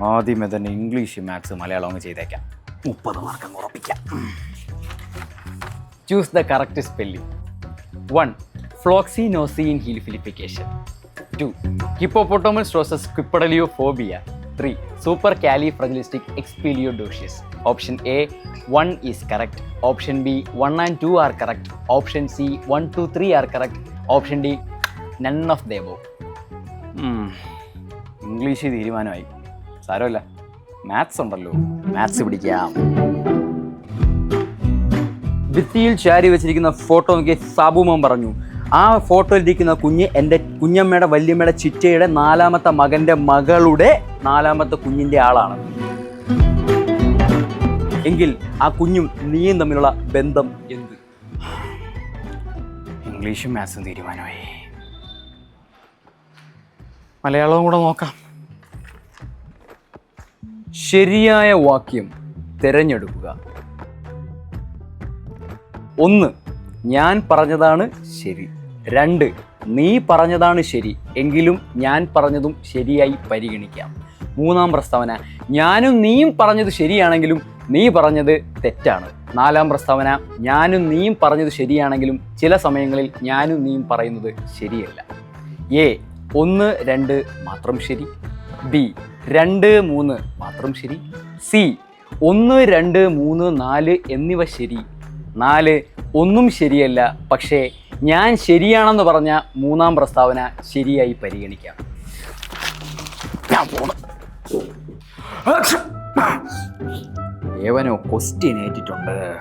ആദ്യമേ തന്നെ English maths Malayalam അങ്ങ് ചെയ്തേക്കാം. മുപ്പത് മാർക്ക് അങ്ങ് ഉറപ്പിക്കാം. Choose the correct spelling one floccinaucinihilipilification two hippopotomonstrosesquippedaliophobia three supercalifragilisticexpialidocious option A one is correct option B one and two are correct option C one two three are correct option D none of ദേവോ English തീരുമാനമായി. സാരമല്ല. Maths ഉണ്ടല്ലോ. Maths പിടിക്കാം. ഭിത്തിയിൽ ചാരി വെച്ചിരിക്കുന്ന photo നോക്കി സാബുമോൻ പറഞ്ഞു ആ ഫോട്ടോയിൽ ഇരിക്കുന്ന കുഞ്ഞ് എന്റെ കുഞ്ഞമ്മയുടെ വല്യമ്മയുടെ ചിറ്റയുടെ നാലാമത്തെ മകന്റെ മകളുടെ നാലാമത്തെ കുഞ്ഞിന്റെ ആളാണ്. എങ്കിൽ ആ കുഞ്ഞും നീയും തമ്മിലുള്ള ബന്ധം എന്ത്? ഇംഗ്ലീഷും മാത്സും തീരുമാനമായി. മലയാളവും കൂടെ നോക്കാം. ശരിയായ വാക്യം തിരഞ്ഞെടുക്കുക. ഒന്ന് ഞാൻ പറഞ്ഞതാണ് ശരി. രണ്ട് നീ പറഞ്ഞതാണ് ശരി എങ്കിലും ഞാൻ പറഞ്ഞതും ശരിയായി പരിഗണിക്കാം. മൂന്നാം പ്രസ്താവന ഞാനും നീയും പറഞ്ഞത് ശരിയാണെങ്കിലും നീ പറഞ്ഞത് തെറ്റാണ്. നാലാം പ്രസ്താവന ഞാനും നീയും പറഞ്ഞത് ശരിയാണെങ്കിലും ചില സമയങ്ങളിൽ ഞാനും നീയും പറയുന്നത് ശരിയല്ല. എ ഒന്ന് രണ്ട് മാത്രം ശരി. ബി രണ്ട് മൂന്ന്. മാത്രം ശരി. സി. ഒന്ന് രണ്ട് മൂന്ന് നാല് എന്നിവ ശരി. നാല് ഒന്നും ശരിയല്ല. പക്ഷേ ഞാൻ ശരിയാണെന്ന് പറഞ്ഞ മൂന്നാം പ്രസ്താവന ശരിയായി പരിഗണിക്കാം. ഞാൻ. ഏവനോ ക്വസ്റ്റ്യൻ ഏറ്റിട്ടുണ്ട്.